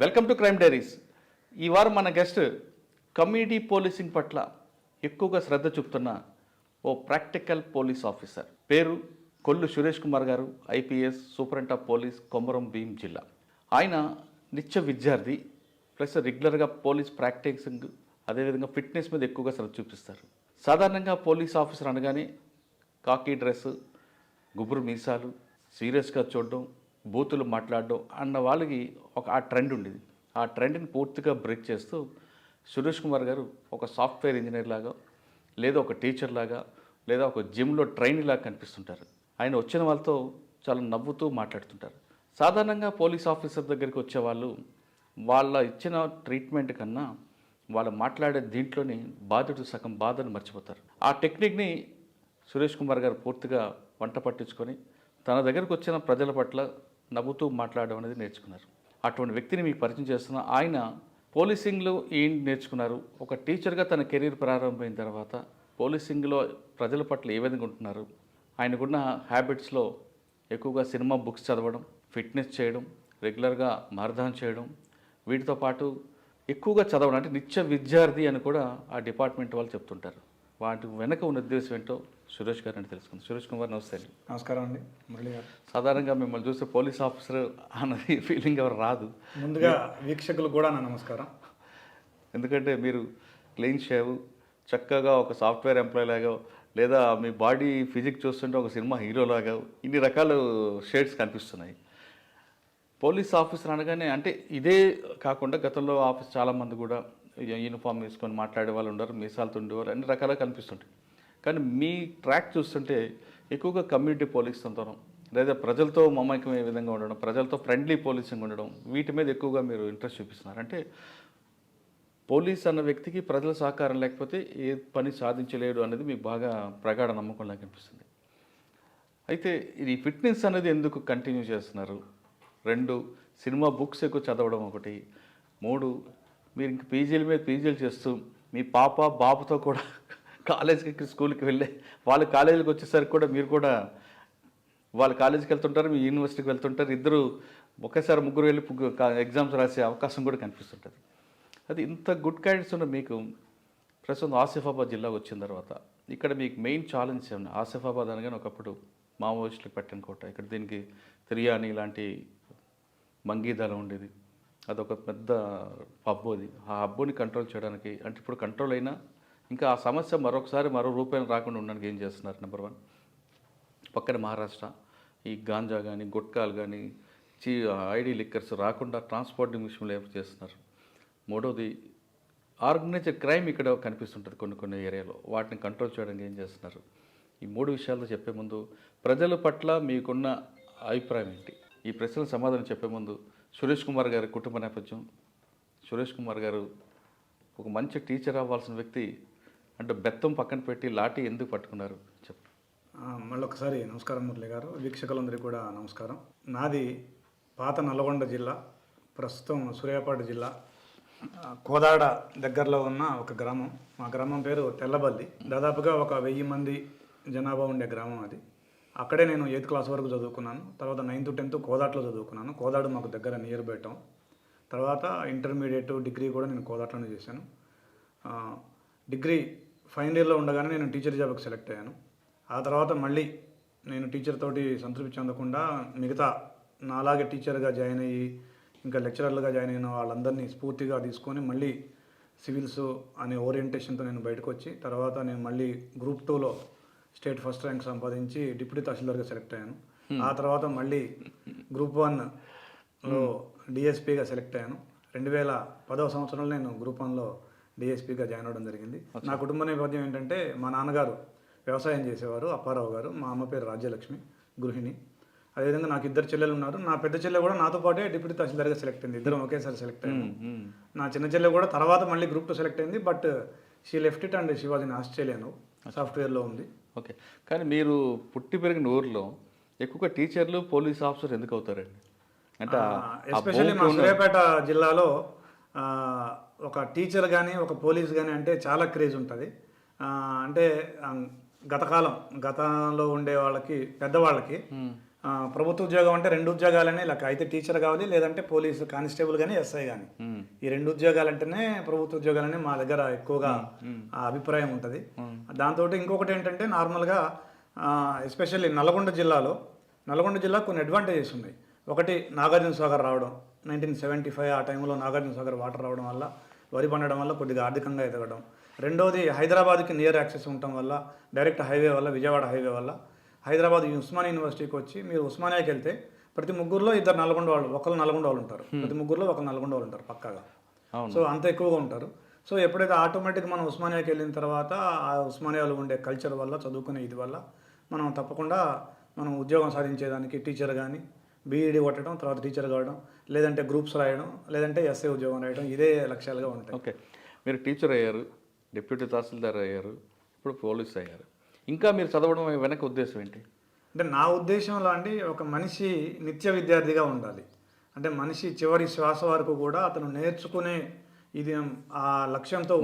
Welcome to crime diaries ఈ వారం మన గెస్ట్ కమ్యూనిటీ పోలీసింగ్ పట్ల ఎక్కువగా శ్రద్ధ చూపుతున్న ఓ ప్రాక్టికల్ పోలీస్ ఆఫీసర్ పేరు కొల్లు సురేష్ కుమార్ గారు IPS superintendent of police Komaram Bheem జిల్లా. ఆయన నిత్య విద్యార్థి ప్లస్ రెగ్యులర్గా పోలీస్ ప్రాక్టీసింగ్ అదేవిధంగా ఫిట్నెస్ మీద ఎక్కువగా శ్రద్ధ చూపిస్తారు. సాధారణంగా పోలీస్ ఆఫీసర్ అనగానే కాకీ డ్రెస్ గుబురు మీసాలు సీరియస్గా చూడడం బూతులు మాట్లాడడం అన్న వాళ్ళకి ఒక ఆ ట్రెండ్ ఉండేది. ఆ ట్రెండ్ని పూర్తిగా బ్రేక్ చేస్తూ సురేష్ కుమార్ గారు ఒక సాఫ్ట్వేర్ ఇంజనీర్ లాగా లేదా ఒక టీచర్ లాగా లేదా ఒక జిమ్లో ట్రైన్ లాగా కనిపిస్తుంటారు. ఆయన వచ్చిన వాళ్ళతో చాలా నవ్వుతూ మాట్లాడుతుంటారు. సాధారణంగా పోలీస్ ఆఫీసర్ దగ్గరికి వచ్చే వాళ్ళు వాళ్ళ ఇచ్చిన ట్రీట్మెంట్ కన్నా వాళ్ళు మాట్లాడే దీంట్లోని బాధుడు సగం బాధను మర్చిపోతారు. ఆ టెక్నిక్ని సురేష్ కుమార్ గారు పూర్తిగా వంట పట్టించుకొని తన దగ్గరకు వచ్చిన ప్రజల పట్ల నవ్వుతూ మాట్లాడడం అనేది నేర్చుకున్నారు. అటువంటి వ్యక్తిని మీకు పరిచయం చేస్తున్న ఆయన పోలీసింగ్లో ఏం నేర్చుకున్నారు? ఒక టీచర్గా తన కెరీర్ ప్రారంభమైన తర్వాత పోలీసింగ్లో ప్రజల పట్ల ఏ విధంగా ఉంటున్నారు? ఆయనకున్న హ్యాబిట్స్లో ఎక్కువగా సినిమా బుక్స్ చదవడం ఫిట్నెస్ చేయడం రెగ్యులర్గా మరదాన్ చేయడం వీటితో పాటు ఎక్కువగా చదవడం అంటే నిత్య విద్యార్థి అని కూడా ఆ డిపార్ట్మెంట్ వాళ్ళు చెప్తుంటారు. వాటి వెనక ఉన్న ఉద్దేశం ఏంటో సురేష్ గారు అని తెలుసుకుంది. సురేష్ కుమార్ నమస్తే అండి. నమస్కారం అండి మురళి గారు. సాధారణంగా మిమ్మల్ని చూస్తే పోలీస్ ఆఫీసర్ అన్నది ఫీలింగ్ ఎవరు రాదు. ముందుగా వీక్షకులు కూడా నా నమస్కారం. ఎందుకంటే మీరు క్లీన్ షేవ్ చక్కగా ఒక సాఫ్ట్వేర్ ఎంప్లాయ్ లాగా లేదా మీ బాడీ ఫిజిక్ చూస్తుంటే ఒక సినిమా హీరో లాగా ఇన్ని రకాల షేడ్స్ కనిపిస్తున్నాయి. పోలీస్ ఆఫీసర్ అనగానే అంటే ఇదే కాకుండా గతంలో ఆఫీస్ చాలామంది కూడా యూనిఫామ్ వేసుకొని మాట్లాడే వాళ్ళు ఉండరు మీసాలతో ఉండేవారు అన్ని రకాలుగా కనిపిస్తుంటాయి. కానీ మీ ట్రాక్ చూస్తుంటే ఎక్కువగా కమ్యూనిటీ పోలీస్ ఉంటాం లేదా ప్రజలతో మమేకమయ్యే విధంగా ఉండడం ప్రజలతో ఫ్రెండ్లీ పోలీసింగ్ ఉండడం వీటి మీద ఎక్కువగా మీరు ఇంట్రెస్ట్ చూపిస్తున్నారు. అంటే పోలీస్ అన్న వ్యక్తికి ప్రజల సహకారం లేకపోతే ఏ పని సాధించలేడు అనేది మీకు బాగా ప్రగాఢ నమ్మకం లాగా అనిపిస్తుంది అయితే ఇది ఫిట్నెస్ అనేది ఎందుకు కంటిన్యూ చేస్తున్నారు? రెండు సినిమా బుక్స్ ఎక్కువ చదవడం ఒకటి. మూడు మీరు ఇంక పీజీల మీద పీజీలు చేస్తూ మీ పాప బాబుతో కూడా కాలేజీకి స్కూల్కి వెళ్ళే వాళ్ళు కాలేజీకి వచ్చేసరికి కూడా మీరు కూడా వాళ్ళు కాలేజీకి వెళ్తుంటారు మీ యూనివర్సిటీకి వెళ్తుంటారు. ఇద్దరు ఒకేసారి ముగ్గురు వెళ్ళి ఎగ్జామ్స్ రాసే అవకాశం కూడా కనిపిస్తుంటుంది. అది ఇంత గుడ్ క్యాండిడేట్స్ ఉన్న మీకు ప్రస్తుతం ఆసిఫాబాద్ జిల్లాకు వచ్చిన తర్వాత ఇక్కడ మీకు మెయిన్ ఛాలెంజ్ ఏమన్నా? ఆసిఫాబాద్ అనగానే ఒకప్పుడు మావోయిస్టులకు పెట్టనుకోట ఇక్కడ దీనికి తిరియాని ఇలాంటి మంగీదళం ఉండేది. అదొక పెద్ద హబ్బు అది. ఆ హబ్బుని కంట్రోల్ చేయడానికి అంటే ఇప్పుడు కంట్రోల్ అయినా ఇంకా ఆ సమస్య మరొకసారి మరో రూపాయలు రాకుండా ఉండడానికి ఏం చేస్తున్నారు? నెంబర్ వన్ పక్కన మహారాష్ట్ర ఈ గాంజా కానీ గుట్కాలు కానీ చీ ఐడి లిక్కర్స్ రాకుండా ట్రాన్స్పోర్టింగ్ విషయంలో ఏర్పాటు చేస్తున్నారు? మూడవది ఆర్గనైజ్డ్ క్రైమ్ ఇక్కడ కనిపిస్తుంటుంది కొన్ని కొన్ని ఏరియాలో. వాటిని కంట్రోల్ చేయడానికి ఏం చేస్తున్నారు? ఈ మూడు విషయాలతో చెప్పే ముందు ప్రజల పట్ల మీకున్న అభిప్రాయం ఏంటి? ఈ ప్రశ్నల సమాధానం చెప్పే ముందు సురేష్ కుమార్ గారి కుటుంబ నేపథ్యం. సురేష్ కుమార్ గారు ఒక మంచి టీచర్ అవ్వాల్సిన వ్యక్తి. అంటే బెత్తం పక్కన పెట్టి లాఠీ ఎందుకు పట్టుకున్నారు? చెప్పు. మళ్ళీ మళ్ళొకసారి నమస్కారం మురళి గారు. వీక్షకులందరికీ కూడా నమస్కారం. నాది పాత నల్గొండ జిల్లా ప్రస్తుతం సూర్యాపేట జిల్లా. కోదాడ దగ్గరలో ఉన్న ఒక గ్రామం. మా గ్రామం పేరు తెల్లబల్లి. దాదాపుగా ఒక వెయ్యి మంది జనాభా ఉండే గ్రామం అది. అక్కడే నేను ఎయిత్ క్లాస్ వరకు చదువుకున్నాను. తర్వాత నైన్త్ టెన్త్ కోదాట్లో చదువుకున్నాను. కోదాడు మాకు దగ్గర నియర్ బయటం తర్వాత ఇంటర్మీడియట్ డిగ్రీ కూడా నేను కోదాట్లోనే చేశాను. డిగ్రీ ఫైనల్ ఇయర్లో ఉండగానే నేను టీచర్ జాబ్కి సెలెక్ట్ అయ్యాను. ఆ తర్వాత మళ్ళీ నేను టీచర్ తోటి సంతృప్తి చెందకుండా మిగతా నాలాగే టీచర్గా జాయిన్ అయ్యి ఇంకా లెక్చరర్లుగా జాయిన్ అయిన వాళ్ళందరినీ స్ఫూర్తిగా తీసుకొని మళ్ళీ సివిల్స్ అనే ఓరియంటేషన్తో నేను బయటకు వచ్చి తర్వాత నేను మళ్ళీ గ్రూప్ టూలో స్టేట్ ఫస్ట్ ర్యాంక్ సంపాదించి డిప్యూటీ తహసీల్దార్గా సెలెక్ట్ అయ్యాను. ఆ తర్వాత మళ్ళీ గ్రూప్ వన్లో డిఎస్పీగా సెలెక్ట్ అయ్యాను. రెండు వేల పదవ సంవత్సరంలో నేను గ్రూప్ వన్లో డిఎస్పీగా జాయిన్ అవ్వడం జరిగింది. నా కుటుంబ నేపథ్యం ఏంటంటే మా నాన్నగారు వ్యవసాయం చేసేవారు అప్పారావు గారు మా అమ్మ పేరు రాజ్యలక్ష్మి గృహిణి. అదేవిధంగా నాకు ఇద్దరు చెల్లెలు ఉన్నారు. నా పెద్ద చెల్లె కూడా నాతో పాటే డిప్యూటీ తహసీల్దార్గా సెలెక్ట్ అయింది. ఇద్దరం ఒకేసారి సెలెక్ట్ అయ్యాము. నా చిన్న చెల్లె కూడా తర్వాత మళ్ళీ గ్రూప్ టూ సెలెక్ట్ అయింది. But she left it and she was in Australian సాఫ్ట్వేర్లో ఉంది. ఓకే. కానీ మీరు పుట్టి పెరిగిన ఊర్లో ఎక్కువగా టీచర్లు పోలీస్ ఆఫీసర్ ఎందుకు అవుతారండి? అంటే ఎస్పెషల్లీ మా సూర్యాపేట జిల్లాలో ఒక టీచర్ కానీ ఒక పోలీస్ కానీ అంటే చాలా క్రేజ్ ఉంటుంది. అంటే గతకాలం గతంలో ఉండే వాళ్ళకి పెద్దవాళ్ళకి ప్రభుత్వ ఉద్యోగం అంటే రెండు ఉద్యోగాలనే లెక్క అయితే టీచర్ కావాలి లేదంటే పోలీసు కానిస్టేబుల్ కానీ ఎస్ఐ కానీ. ఈ రెండు ఉద్యోగాలంటేనే ప్రభుత్వ ఉద్యోగాలని మా దగ్గర ఎక్కువగా ఆ అభిప్రాయం ఉంటుంది. దాంతో ఇంకొకటి ఏంటంటే నార్మల్గా ఎస్పెషల్లీ నల్గొండ జిల్లాలో నల్గొండ జిల్లా కొన్ని అడ్వాంటేజెస్ ఉన్నాయి. ఒకటి నాగార్జున సాగర్ రావడం. నైన్టీన్ సెవెంటీ ఫైవ్ ఆ టైంలో నాగార్జున సాగర్ వాటర్ రావడం వల్ల వరి పండడం వల్ల కొద్దిగా ఆర్థికంగా ఎదగడం. రెండోది హైదరాబాద్కి నియర్ యాక్సెస్ ఉండటం వల్ల డైరెక్ట్ హైవే వల్ల విజయవాడ హైవే వల్ల హైదరాబాద్ ఉస్మానియా యూనివర్సిటీకి వచ్చి మీరు ఉస్మానియాకి వెళ్తే ప్రతి ముగ్గురులో ఇద్దరు నల్గొండ వాళ్ళు ఒకరు నల్గొండ వాళ్ళు ఉంటారు ప్రతి ముగ్గురులో ఒకరు నల్గొండ వాళ్ళు ఉంటారు పక్కాగా. సో అంత ఎక్కువగా ఉంటారు. సో ఎప్పుడైతే ఆటోమేటిక్ మనం ఉస్మానియాకి వెళ్ళిన తర్వాత ఆ ఉస్మానియాలో ఉండే కల్చర్ వల్ల చదువుకునే ఇది వల్ల మనం తప్పకుండా మనం ఉద్యోగం సాధించేదానికి టీచర్ కానీ బీఈడి కొట్టడం తర్వాత టీచర్ కావడం లేదంటే గ్రూప్స్ రాయడం లేదంటే ఎస్ఏ ఉద్యోగం రాయడం ఇదే లక్ష్యాలుగా ఉంటాయి. ఓకే. మీరు టీచర్ అయ్యారు డిప్యూటీ తహసీల్దార్ అయ్యారు ఇప్పుడు పోలీస్ అయ్యారు. ఇంకా మీరు చదవడం వెనక ఉద్దేశం ఏంటి? అంటే నా ఉద్దేశంలో అండి ఒక మనిషి నిత్య విద్యార్థిగా ఉండాలి. అంటే మనిషి చివరి శ్వాస వరకు కూడా అతను నేర్చుకునే ఇది ఆ లక్ష్యంతో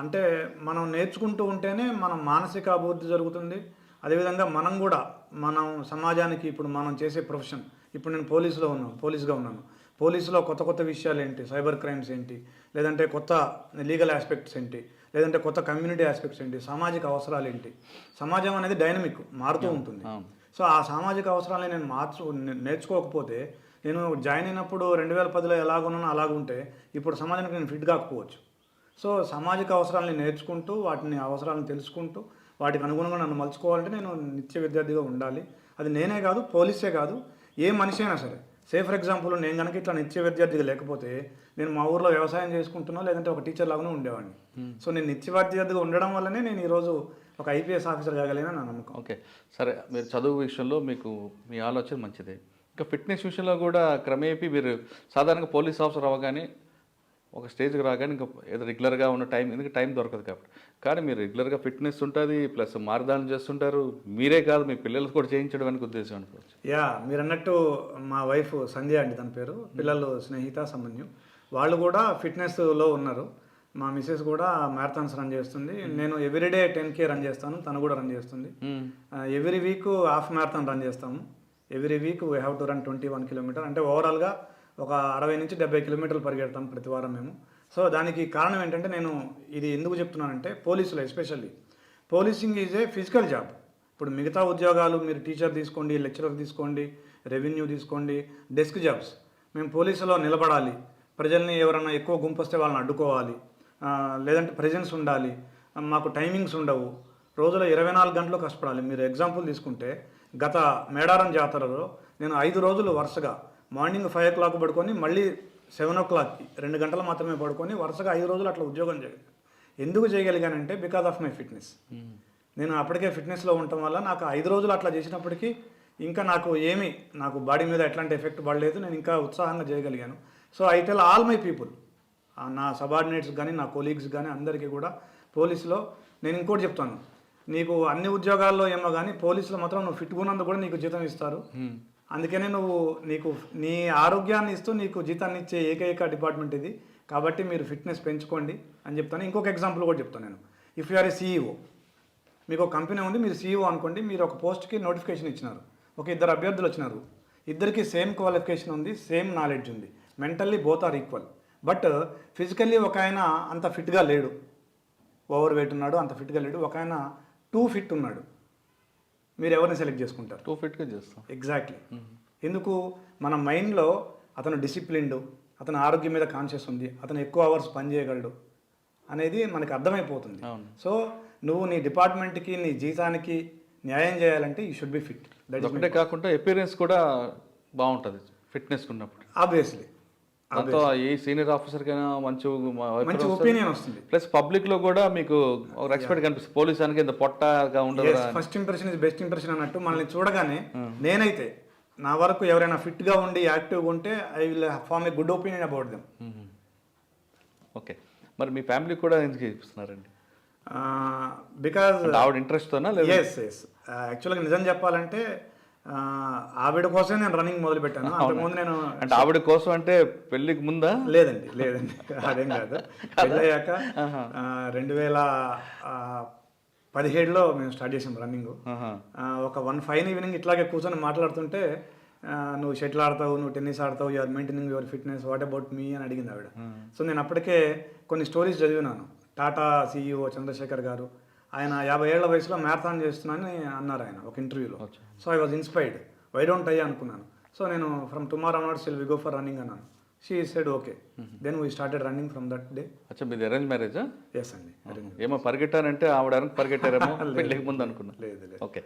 అంటే మనం నేర్చుకుంటూ ఉంటేనే మన మానసిక అభివృద్ధి జరుగుతుంది. అదేవిధంగా మనం కూడా మనం సమాజానికి ఇప్పుడు మనం చేసే ప్రొఫెషన్ ఇప్పుడు నేను పోలీసులో ఉన్నాను పోలీస్గా ఉన్నాను. పోలీసులో కొత్త కొత్త విషయాలు ఏంటి? సైబర్ క్రైమ్స్ ఏంటి? లేదంటే కొత్త లీగల్ ఆస్పెక్ట్స్ ఏంటి? లేదంటే కొత్త కమ్యూనిటీ ఆస్పెక్ట్స్ ఏంటి సామాజిక అవసరాలు ఏంటి? సమాజం అనేది డైనమిక్ మారుతూ ఉంటుంది. సో ఆ సామాజిక అవసరాలని నేను మార్చు నేర్చుకోకపోతే నేను జాయిన్ అయినప్పుడు రెండు వేల పదిలో ఎలాగున్నానో అలాగుంటే ఇప్పుడు సమాజానికి నేను ఫిట్ కాకపోవచ్చు. సో సామాజిక అవసరాలని నేర్చుకుంటూ వాటిని అవసరాలను తెలుసుకుంటూ వాటికి అనుగుణంగా నన్ను మలుచుకోవాలంటే నేను నిత్య విద్యార్థిగా ఉండాలి. అది నేనే కాదు పోలీసే కాదు ఏ మనిషి అయినా సరే. సే ఫర్ ఎగ్జాంపుల్ నేను కనుక ఇట్లా నిత్య విద్యార్థిగా లేకపోతే నేను మా ఊర్లో వ్యవసాయం చేసుకుంటున్నా లేదంటే ఒక టీచర్ లాగానే ఉండేవాడిని. సో నేను నిత్య విద్యార్థిగా ఉండడం వల్లనే నేను ఈరోజు ఒక ఐపీఎస్ ఆఫీసర్ కాగలేనని నా నమ్మకం. ఓకే సరే మీరు చదువు విషయంలో మీకు మీ ఆలోచన మంచిదే. ఇంకా ఫిట్నెస్ విషయంలో కూడా క్రమేపీ మీరు సాధారణంగా పోలీస్ ఆఫీసర్ అవ్వగానే ఒక స్టేజ్కి రాగానే ఇంకా ఏదో రెగ్యులర్గా ఉన్న టైం ఎందుకంటే టైం దొరకదు కాబట్టి. కానీ మీరు రెగ్యులర్గా ఫిట్నెస్ ఉంటుంది ప్లస్ మారదానం చేస్తుంటారు. మీరే కాదు మీ పిల్లలకు కూడా చేయించడం ఉద్దేశం అనుకోవచ్చు. యా మీరు అన్నట్టు మా వైఫ్ సంధ్య అండి తన పేరు. పిల్లలు స్నేహిత సమన్యు. వాళ్ళు కూడా ఫిట్నెస్లో ఉన్నారు. మా మిసెస్ కూడా మ్యారథాన్స్ రన్ చేస్తుంది. నేను ఎవ్రీడే టెన్ కే రన్ చేస్తాను తను కూడా రన్ చేస్తుంది. Every week half marathon run చేస్తాము. Every week we have to run twenty one kilometer. అంటే ఓవరాల్గా ఒక అరవై నుంచి డెబ్బై కిలోమీటర్లు పరిగెడతాం ప్రతి వారం మేము. సో దానికి కారణం ఏంటంటే నేను ఇది ఎందుకు చెప్తున్నానంటే పోలీసులు especially policing is a physical job. ఇప్పుడు మిగతా ఉద్యోగాలు మీరు టీచర్ తీసుకోండి లెక్చరర్ తీసుకోండి రెవెన్యూ తీసుకోండి డెస్క్ జాబ్స్. మేము పోలీసులో నిలబడాలి. ప్రజల్ని ఎవరైనా ఎక్కువ గుంపు వస్తే వాళ్ళని అడ్డుకోవాలి. లేదంటే ప్రెజెన్స్ ఉండాలి. మాకు టైమింగ్స్ ఉండవు. రోజులో ఇరవై నాలుగు గంటలు కష్టపడాలి. మీరు ఎగ్జాంపుల్ తీసుకుంటే గత మేడారం జాతరలో నేను ఐదు రోజులు వరుసగా మార్నింగ్ ఫైవ్ ఓ క్లాక్ పడుకొని మళ్ళీ సెవెన్ ఓ క్లాక్కి రెండు గంటలు మాత్రమే పడుకొని వరుసగా ఐదు రోజులు అట్లా ఉద్యోగం చేయగలిగాను ఎందుకు చేయగలిగానంటే బికాస్ ఆఫ్ మై ఫిట్నెస్ నేను అప్పటికే ఫిట్నెస్లో ఉండటం వల్ల నాకు ఐదు రోజులు అట్లా చేసినప్పటికీ ఇంకా నాకు ఏమీ నాకు బాడీ మీద ఎట్లాంటి ఎఫెక్ట్ పడలేదు నేను ఇంకా ఉత్సాహంగా చేయగలిగాను. So I tell all my people నా సబార్డినేట్స్ కానీ నా కొలీగ్స్ కానీ అందరికీ కూడా పోలీసులో నేను ఇంకోటి చెప్తాను. నీకు అన్ని ఉద్యోగాల్లో ఏమో కానీ పోలీసులో మాత్రం నువ్వు ఫిట్గా ఉన్నందుకు కూడా నీకు జీతం ఇస్తారు. అందుకనే నువ్వు నీకు నీ ఆరోగ్యాన్ని ఇస్తూ నీకు జీతాన్ని ఇచ్చే ఏకైక డిపార్ట్మెంట్ ఇది. కాబట్టి మీరు ఫిట్నెస్ పెంచుకోండి అని చెప్తాను. ఇంకొక ఎగ్జాంపుల్ కూడా చెప్తాను నేను. If you are a CEO మీకు ఒక కంపెనీ ఉంది మీరు సీఈఓ అనుకోండి మీరు ఒక పోస్ట్కి నోటిఫికేషన్ ఇచ్చినారు. ఒక ఇద్దరు అభ్యర్థులు వచ్చినారు. ఇద్దరికి సేమ్ క్వాలిఫికేషన్ ఉంది సేమ్ నాలెడ్జ్ ఉంది. Mentally both are equal but physically ఒక ఆయన అంత ఫిట్గా లేడు. ఓవర్ వెయిట్ ఉన్నాడు అంత ఫిట్గా లేడు. ఒక ఆయన టూ ఫిట్ ఉన్నాడు. మీరు ఎవరిని సెలెక్ట్ చేసుకుంటారు? టూ ఫిట్గా చేస్తాం. ఎగ్జాక్ట్లీ ఎందుకు? మన మైండ్లో అతను డిసిప్లిన్డ్ అతని ఆరోగ్యం మీద కాన్షియస్ ఉంది అతను ఎక్కువ అవర్స్ పని చేయగలడు అనేది మనకి అర్థమైపోతుంది. సో నువ్వు నీ డిపార్ట్మెంట్కి నీ జీతానికి న్యాయం చేయాలంటే you should be fit that ఒకటే కాకుండా ఎపీరియన్స్ కూడా బాగుంటుంది ఫిట్నెస్ ఉన్నప్పుడు. ఆబ్వియస్లీ దాంతో ఏ సీనియర్ ఆఫీసర్ కైనా మంచి మంచి ఒపీనియన్ వస్తుంది. ప్లస్ పబ్లిక్లో కూడా మీకు రెస్పెక్ట్ కనిపిస్తుంది. పోలీస్ అనకి ఇంత పొట్టగా ఉండదు first impression is best impression అన్నట్టు మనల్ని చూడగానే నేనైతే నా వరకు ఎవరైనా ఫిట్గా ఉండి యాక్టివ్గా ఉంటే I will form a good opinion about them. Okay. మరి మీ ఫ్యామిలీ కూడా ఎందుకు చేపిస్తున్నారండి? బికాజ్ ఆవిడ ఇంట్రెస్ట్ తోనా లేదా? ఎస్ ఎస్ యాక్చువల్గా నిజం చెప్పాలంటే ఆవిడ కోసమే నేను రన్నింగ్ మొదలు పెట్టాను అంతకుముందు నేను అంటే ఆవిడ కోసం అంటే పెళ్ళికి ముందా? లేదండి లేదండి. అదేం కాదు. పెళ్ళయ్యాక రెండు వేల పదిహేడులో మేము స్టార్ట్ చేసాం రన్నింగ్. ఒక వన్ ఫైవ్ ఈవినింగ్ ఇట్లాగే కూర్చొని మాట్లాడుతుంటే నువ్వు షటిల్ ఆడతావు నువ్వు tennis ఆడతావు your maintaining your fitness what about me అని అడిగింది ఆవిడ. సో నేను అప్పటికే కొన్ని స్టోరీస్ చదివినాను. టాటా సీఈఓ చంద్రశేఖర్ గారు ఆయన యాభై ఏళ్ళ వయసులో మ్యారథాన్ చేస్తున్నానని అన్నారు ఆయన ఒక ఇంటర్వ్యూలో. So I was inspired. Why don't అయ్యా అనుకున్నాను. సో నేను from tomorrow knots will we go for running అన్నాను. She said okay. Then we started running from that day. అచ్చా మీది అరేంజ్ మ్యారేజా? ఎస్ అండి. ఏమో పరిగెట్టానంటే ఆవిడ పరిగెట్టారేమో పెళ్ళికి ముందు అనుకున్నా. లేదు లేదు. ఓకే.